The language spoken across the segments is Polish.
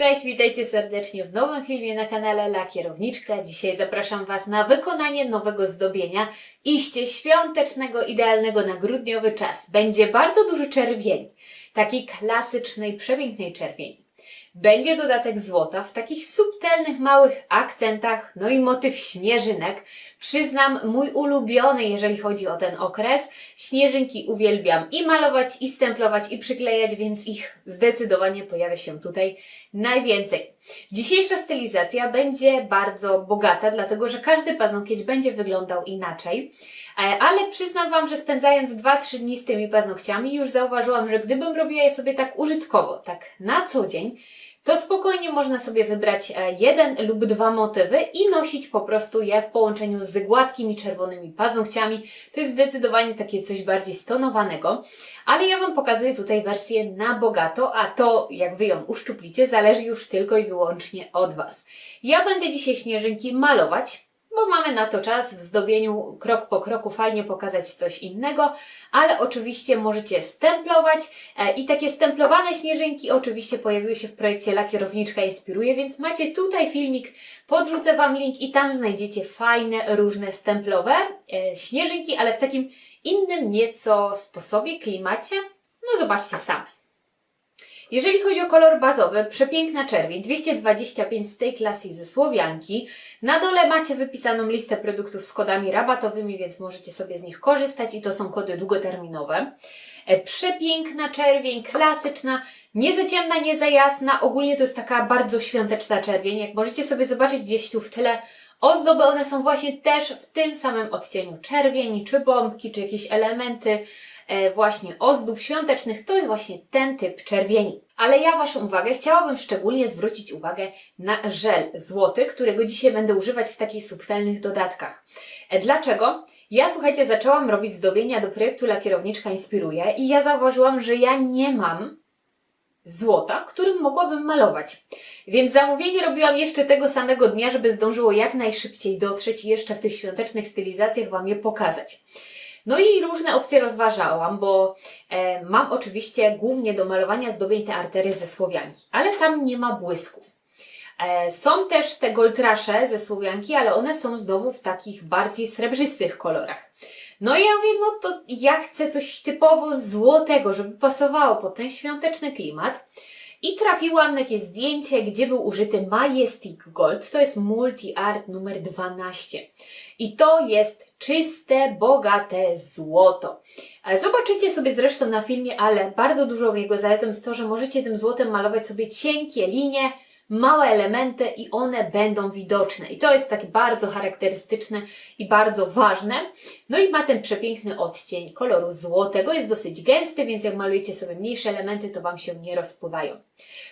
Cześć, witajcie serdecznie w nowym filmie na kanale La Kierowniczka. Dzisiaj zapraszam Was na wykonanie nowego zdobienia iście świątecznego, idealnego na grudniowy czas. Będzie bardzo dużo czerwieni, takiej klasycznej, przepięknej czerwieni. Będzie dodatek złota w takich subtelnych, małych akcentach, no i motyw śnieżynek. Przyznam, mój ulubiony, jeżeli chodzi o ten okres. Śnieżynki uwielbiam i malować, i stemplować, i przyklejać, więc ich zdecydowanie pojawia się tutaj najwięcej. Dzisiejsza stylizacja będzie bardzo bogata, dlatego że każdy paznokieć będzie wyglądał inaczej. E, Ale przyznam Wam, że spędzając 2-3 dni z tymi paznokciami, już zauważyłam, że gdybym robiła je sobie tak użytkowo, tak na co dzień, to spokojnie można sobie wybrać e, jeden lub dwa motywy i nosić po prostu je w połączeniu z gładkimi czerwonymi paznokciami. To jest zdecydowanie takie coś bardziej stonowanego, ale ja Wam pokazuję tutaj wersję na bogato, a to jak Wy ją uszczuplicie zależy już tylko i wyłącznie od Was. Ja będę dzisiaj śnieżynki malować, bo mamy na to czas w zdobieniu krok po kroku fajnie pokazać coś innego, ale oczywiście możecie stemplować e, i takie stemplowane śnieżynki oczywiście pojawiły się w projekcie La Kierowniczka Inspiruje, więc macie tutaj filmik, podrzucę Wam link i tam znajdziecie fajne, różne stemplowe e, śnieżynki, ale w takim innym nieco sposobie, klimacie. No zobaczcie same. Jeżeli chodzi o kolor bazowy, przepiękna czerwień, 225 z tej klasy ze Słowianki. Na dole macie wypisaną listę produktów z kodami rabatowymi, więc możecie sobie z nich korzystać i to są kody długoterminowe. E, Przepiękna czerwień, klasyczna, nie za ciemna, nie za jasna. Ogólnie to jest taka bardzo świąteczna czerwień. Jak możecie sobie zobaczyć gdzieś tu w tyle ozdoby, one są właśnie też w tym samym odcieniu czerwieni, czy bombki, czy jakieś elementy właśnie ozdób świątecznych, to jest właśnie ten typ czerwieni. Ale ja Waszą uwagę chciałabym szczególnie zwrócić uwagę na żel złoty, którego dzisiaj będę używać w takich subtelnych dodatkach. E, Dlaczego? Ja słuchajcie, zaczęłam robić zdobienia do projektu La Kierowniczka Inspiruje i ja zauważyłam, że ja nie mam złota, którym mogłabym malować. Więc zamówienie robiłam jeszcze tego samego dnia, żeby zdążyło jak najszybciej dotrzeć i jeszcze w tych świątecznych stylizacjach Wam je pokazać. No i różne opcje rozważałam, bo e, mam oczywiście głównie do malowania zdobień te artery ze Słowianki, ale tam nie ma błysków. E, są też te goldrasze ze Słowianki, ale one są znowu w takich bardziej srebrzystych kolorach. No i ja mówię, no to ja chcę coś typowo złotego, żeby pasowało pod ten świąteczny klimat. I trafiłam na takie zdjęcie, gdzie był użyty Majestic Gold. To jest Multi Art numer 12. I to jest czyste, bogate złoto. E, Zobaczycie sobie zresztą na filmie, ale bardzo dużą jego zaletą jest to, że możecie tym złotem malować sobie cienkie linie, małe elementy i one będą widoczne. I to jest takie bardzo charakterystyczne i bardzo ważne. No i ma ten przepiękny odcień koloru złotego. Jest dosyć gęsty, więc jak malujecie sobie mniejsze elementy, to Wam się nie rozpływają.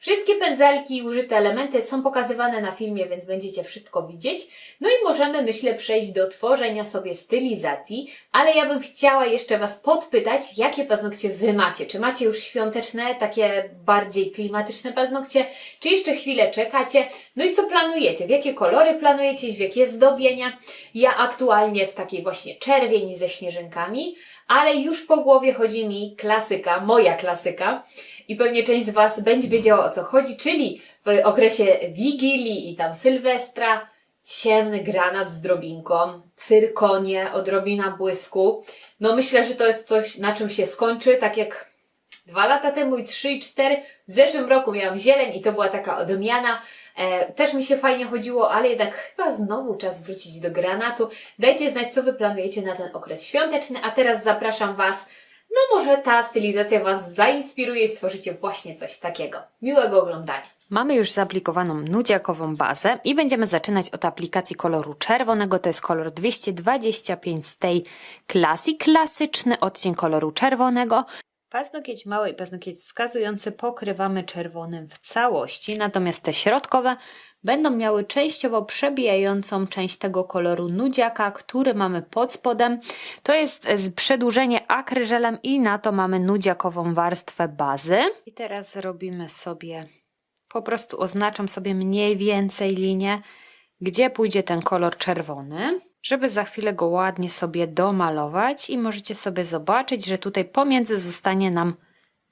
Wszystkie pędzelki i użyte elementy są pokazywane na filmie, więc będziecie wszystko widzieć. No i możemy, myślę, przejść do tworzenia sobie stylizacji, ale ja bym chciała jeszcze Was podpytać, jakie paznokcie Wy macie? Czy macie już świąteczne, takie bardziej klimatyczne paznokcie, czy jeszcze chwilę czekacie? No i co planujecie? W jakie kolory planujecie? W jakie zdobienia? Ja aktualnie w takiej właśnie czerwieni ze śnieżynkami, ale już po głowie chodzi mi klasyka, moja klasyka i pewnie część z Was będzie wiedziała o co chodzi, czyli w okresie Wigilii i tam Sylwestra ciemny granat z drobinką, cyrkonie, odrobina błysku. No myślę, że to jest coś, na czym się skończy, tak jak dwa lata temu i trzy i cztery. W zeszłym roku miałam zieleń i to była taka odmiana. E, też mi się fajnie chodziło, ale jednak chyba znowu czas wrócić do granatu. Dajcie znać, co Wy planujecie na ten okres świąteczny, a teraz zapraszam Was no może ta stylizacja Was zainspiruje i stworzycie właśnie coś takiego. Miłego oglądania. Mamy już zaaplikowaną nudziakową bazę i będziemy zaczynać od aplikacji koloru czerwonego. To jest kolor 225 z tej klasy. Klasyczny odcień koloru czerwonego. Paznokieć mały i paznokieć wskazujący pokrywamy czerwonym w całości, natomiast te środkowe będą miały częściowo przebijającą część tego koloru nudziaka, który mamy pod spodem. To jest e, przedłużenie akryżelem i na to mamy nudziakową warstwę bazy. I teraz robimy sobie, po prostu oznaczam sobie mniej więcej linię, gdzie pójdzie ten kolor czerwony, żeby za chwilę go ładnie sobie domalować i możecie sobie zobaczyć, że tutaj pomiędzy zostanie nam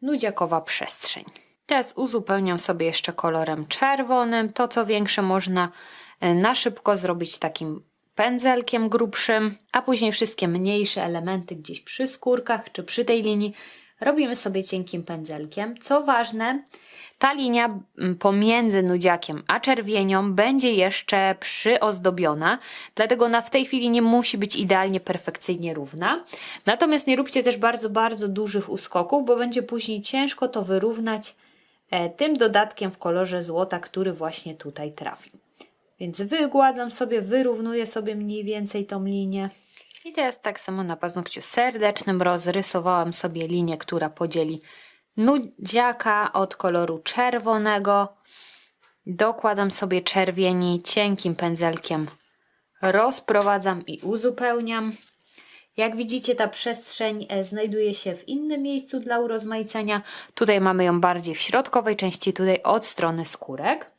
nudziakowa przestrzeń. Teraz uzupełniam sobie jeszcze kolorem czerwonym. To co większe można e, na szybko zrobić takim pędzelkiem grubszym, a później wszystkie mniejsze elementy gdzieś przy skórkach czy przy tej linii robimy sobie cienkim pędzelkiem. Co ważne, ta linia mm, pomiędzy nudziakiem a czerwienią będzie jeszcze przyozdobiona, dlatego ona w tej chwili nie musi być idealnie, perfekcyjnie równa. Natomiast nie róbcie też bardzo, bardzo dużych uskoków, bo będzie później ciężko to wyrównać e, tym dodatkiem w kolorze złota, który właśnie tutaj trafił. Więc wygładzam sobie, wyrównuję sobie mniej więcej tą linię. I teraz tak samo na paznokciu serdecznym rozrysowałam sobie linię, która podzieli nudziaka od koloru czerwonego. Dokładam sobie czerwieni cienkim pędzelkiem. Rozprowadzam i uzupełniam. Jak widzicie, ta przestrzeń e, znajduje się w innym miejscu dla urozmaicenia. Tutaj mamy ją bardziej w środkowej części, tutaj od strony skórek.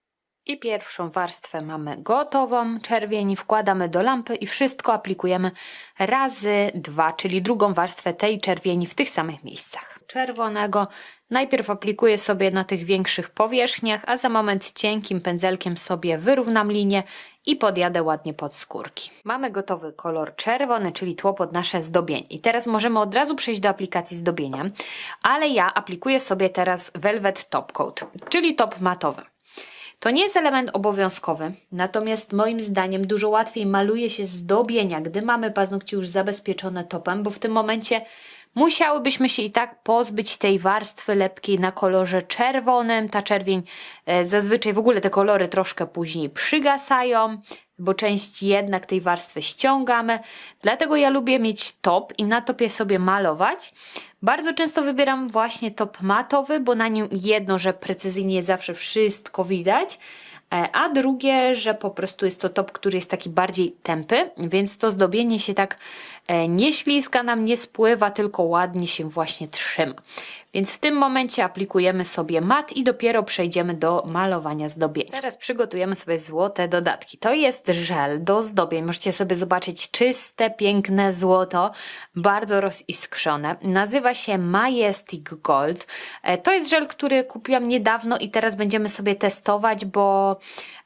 I pierwszą warstwę mamy gotową. Czerwieni wkładamy do lampy i wszystko aplikujemy razy dwa, czyli drugą warstwę tej czerwieni w tych samych miejscach. Czerwonego najpierw aplikuję sobie na tych większych powierzchniach, a za moment cienkim pędzelkiem sobie wyrównam linię i podjadę ładnie pod skórki. Mamy gotowy kolor czerwony, czyli tło pod nasze zdobienie. I teraz możemy od razu przejść do aplikacji zdobienia, ale ja aplikuję sobie teraz Velvet Top Coat, czyli top matowy. To nie jest element obowiązkowy, natomiast moim zdaniem dużo łatwiej maluje się zdobienia, gdy mamy paznokcie już zabezpieczone topem, bo w tym momencie musiałybyśmy się i tak pozbyć tej warstwy lepkiej na kolorze czerwonym. Ta czerwień e, zazwyczaj w ogóle te kolory troszkę później przygasają, bo część jednak tej warstwy ściągamy. Dlatego ja lubię mieć top i na topie sobie malować. Bardzo często wybieram właśnie top matowy, bo na nim jedno, że precyzyjnie zawsze wszystko widać, a drugie, że po prostu jest to top, który jest taki bardziej tępy, więc to zdobienie się tak e, nie ślizga nam, nie spływa, tylko ładnie się właśnie trzyma. Więc w tym momencie aplikujemy sobie mat i dopiero przejdziemy do malowania zdobienia. Teraz przygotujemy sobie złote dodatki. To jest żel do zdobień. Możecie sobie zobaczyć czyste, piękne złoto, bardzo roziskrzone. Nazywa się Majestic Gold. E, To jest żel, który kupiłam niedawno i teraz będziemy sobie testować, bo e,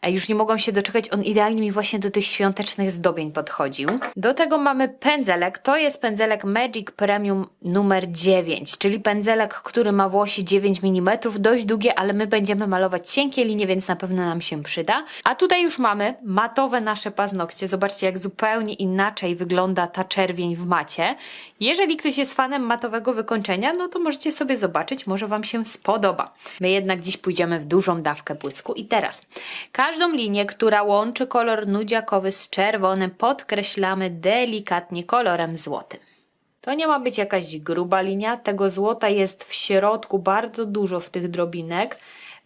już nie mogłam się doczekać. On idealnie mi właśnie do tych świątecznych zdobień podchodził. Do tego mamy pędzelek. To jest pędzelek Magic Premium numer 9, czyli pędzelek, który ma włosie 9 mm, dość długie, ale my będziemy malować cienkie linie, więc na pewno nam się przyda. A tutaj już mamy matowe nasze paznokcie. Zobaczcie, jak zupełnie inaczej wygląda ta czerwień w macie. Jeżeli ktoś jest fanem matowego wykończenia, no to możecie sobie zobaczyć, może Wam się spodoba. My jednak dziś pójdziemy w dużą dawkę błysku. I teraz każdą linię, która łączy kolor nudziakowy z czerwonym, podkreślamy delikatnie kolorem złotym. To nie ma być jakaś gruba linia, tego złota jest w środku bardzo dużo w tych drobinek,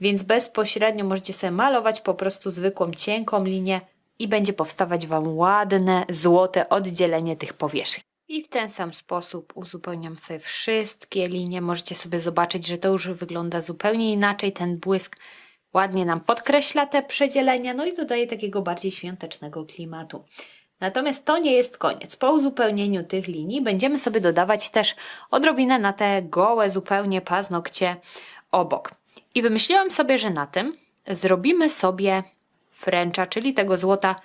więc bezpośrednio możecie sobie malować po prostu zwykłą cienką linię i będzie powstawać Wam ładne, złote oddzielenie tych powierzchni. I w ten sam sposób uzupełniam sobie wszystkie linie. Możecie sobie zobaczyć, że to już wygląda zupełnie inaczej. Ten błysk ładnie nam podkreśla te przedzielenia, no i dodaje takiego bardziej świątecznego klimatu. Natomiast to nie jest koniec. Po uzupełnieniu tych linii będziemy sobie dodawać też odrobinę na te gołe zupełnie paznokcie obok. I wymyśliłam sobie, że na tym zrobimy sobie fręcza, czyli tego złota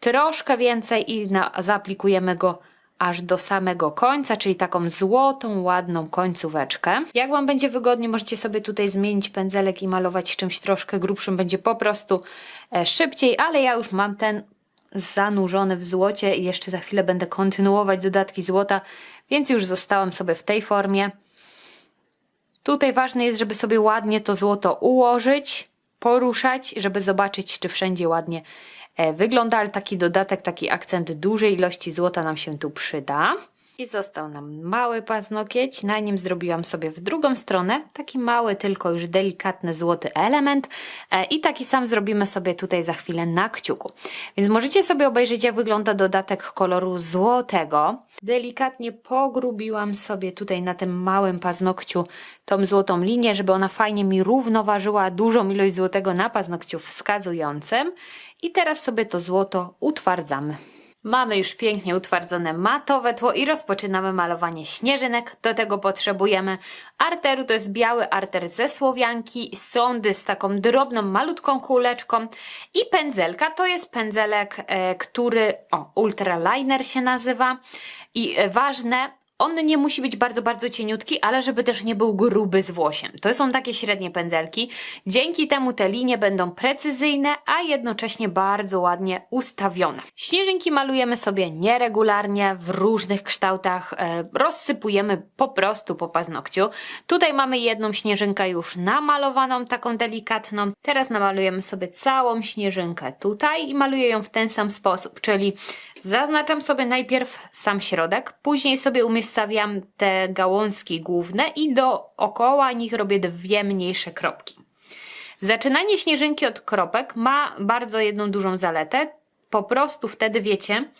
troszkę więcej i na, zaaplikujemy go aż do samego końca, czyli taką złotą, ładną końcóweczkę. Jak Wam będzie wygodnie, możecie sobie tutaj zmienić pędzelek i malować czymś troszkę grubszym, będzie po prostu e, szybciej, ale ja już mam ten zanurzony w złocie i jeszcze za chwilę będę kontynuować dodatki złota, więc już zostałam sobie w tej formie. Tutaj ważne jest, żeby sobie ładnie to złoto ułożyć, poruszać, żeby zobaczyć, czy wszędzie ładnie wygląda, ale taki dodatek, taki akcent dużej ilości złota nam się tu przyda. I został nam mały paznokieć, na nim zrobiłam sobie w drugą stronę taki mały, tylko już delikatny złoty element e, i taki sam zrobimy sobie tutaj za chwilę na kciuku. Więc możecie sobie obejrzeć jak wygląda dodatek koloru złotego. Delikatnie pogrubiłam sobie tutaj na tym małym paznokciu tą złotą linię, żeby ona fajnie mi równoważyła dużą ilość złotego na paznokciu wskazującym. I teraz sobie to złoto utwardzamy. Mamy już pięknie utwardzone matowe tło i rozpoczynamy malowanie śnieżynek. Do tego potrzebujemy arteru, to jest biały arter ze Słowianki, sondy z taką drobną, malutką kuleczką i pędzelka, to jest pędzelek, e, który, o, ultraliner się nazywa i e, ważne, on nie musi być bardzo, bardzo cieniutki, ale żeby też nie był gruby z włosiem. To są takie średnie pędzelki. Dzięki temu te linie będą precyzyjne, a jednocześnie bardzo ładnie ustawione. Śnieżynki malujemy sobie nieregularnie, w różnych kształtach. E, rozsypujemy po prostu po paznokciu. Tutaj mamy jedną śnieżynkę już namalowaną, taką delikatną. Teraz namalujemy sobie całą śnieżynkę tutaj i maluję ją w ten sam sposób, czyli Zaznaczam sobie najpierw sam środek, później sobie umiejscawiam te gałązki główne i dookoła nich robię dwie mniejsze kropki. Zaczynanie śnieżynki od kropek ma bardzo jedną dużą zaletę. Po prostu wtedy wiecie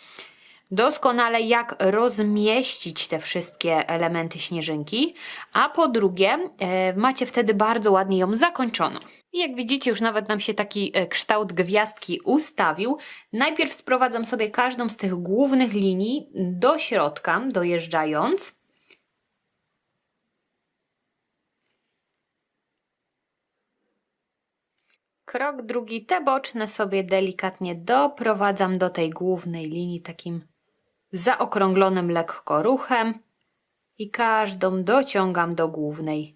doskonale jak rozmieścić te wszystkie elementy śnieżynki, a po drugie e, macie wtedy bardzo ładnie ją zakończoną. I jak widzicie już nawet nam się taki e, kształt gwiazdki ustawił. Najpierw sprowadzam sobie każdą z tych głównych linii do środka, dojeżdżając. Krok drugi, te boczne sobie delikatnie doprowadzam do tej głównej linii takim zaokrąglonym lekko ruchem i każdą dociągam do głównej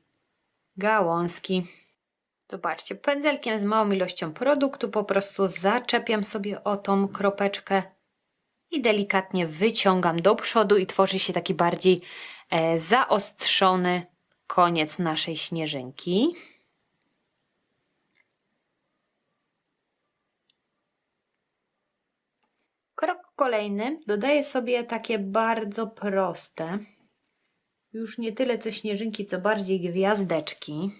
gałązki. Zobaczcie, pędzelkiem z małą ilością produktu po prostu zaczepiam sobie o tą kropeczkę i delikatnie wyciągam do przodu i tworzy się taki bardziej e, zaostrzony koniec naszej śnieżynki. Krok kolejny. Dodaję sobie takie bardzo proste, już nie tyle co śnieżynki, co bardziej gwiazdeczki.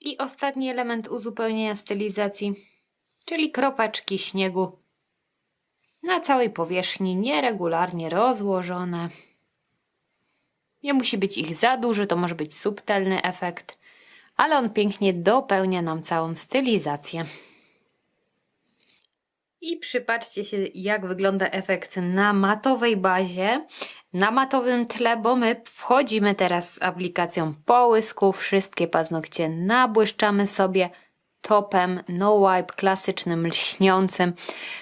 I ostatni element uzupełnienia stylizacji, czyli kropeczki śniegu na całej powierzchni, nieregularnie rozłożone. Nie musi być ich za dużo, to może być subtelny efekt, ale on pięknie dopełnia nam całą stylizację. I przypatrzcie się, jak wygląda efekt na matowej bazie, na matowym tle, bo my wchodzimy teraz z aplikacją połysku, wszystkie paznokcie nabłyszczamy sobie topem No Wipe klasycznym, lśniącym,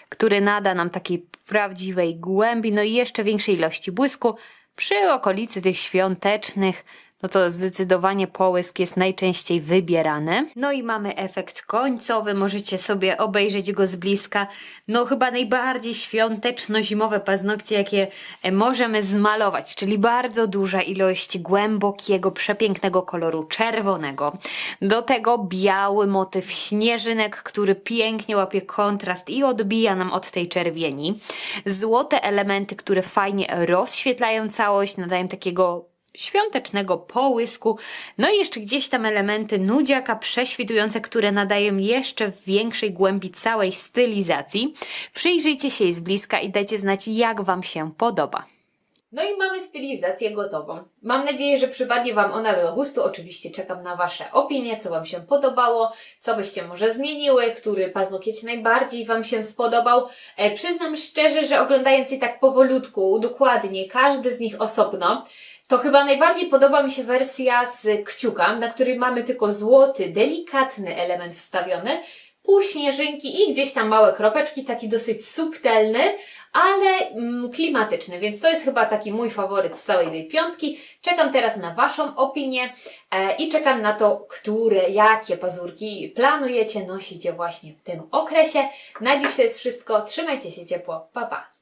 który nada nam takiej prawdziwej głębi, no i jeszcze większej ilości błysku przy okolicy tych świątecznych no to zdecydowanie połysk jest najczęściej wybierany. No i mamy efekt końcowy, możecie sobie obejrzeć go z bliska. No chyba najbardziej świąteczno-zimowe paznokcie, jakie e, możemy zmalować, czyli bardzo duża ilość głębokiego, przepięknego koloru czerwonego. Do tego biały motyw śnieżynek, który pięknie łapie kontrast i odbija nam od tej czerwieni. Złote elementy, które fajnie rozświetlają całość, nadają takiego świątecznego połysku, no i jeszcze gdzieś tam elementy nudziaka prześwitujące, które nadają jeszcze większej głębi całej stylizacji. Przyjrzyjcie się jej z bliska i dajcie znać, jak Wam się podoba. No i mamy stylizację gotową. Mam nadzieję, że przypadnie Wam ona do gustu. Oczywiście czekam na Wasze opinie, co Wam się podobało, co byście może zmieniły, który paznokieć najbardziej Wam się spodobał. E, przyznam szczerze, że oglądając je tak powolutku, dokładnie, każdy z nich osobno, to chyba najbardziej podoba mi się wersja z kciuka, na której mamy tylko złoty, delikatny element wstawiony, pół śnieżynki i gdzieś tam małe kropeczki, taki dosyć subtelny, ale mm, klimatyczny, więc to jest chyba taki mój faworyt z całej tej piątki. Czekam teraz na Waszą opinię e, i czekam na to, które, jakie pazurki planujecie nosić właśnie w tym okresie. Na dziś to jest wszystko. Trzymajcie się ciepło. Pa, pa!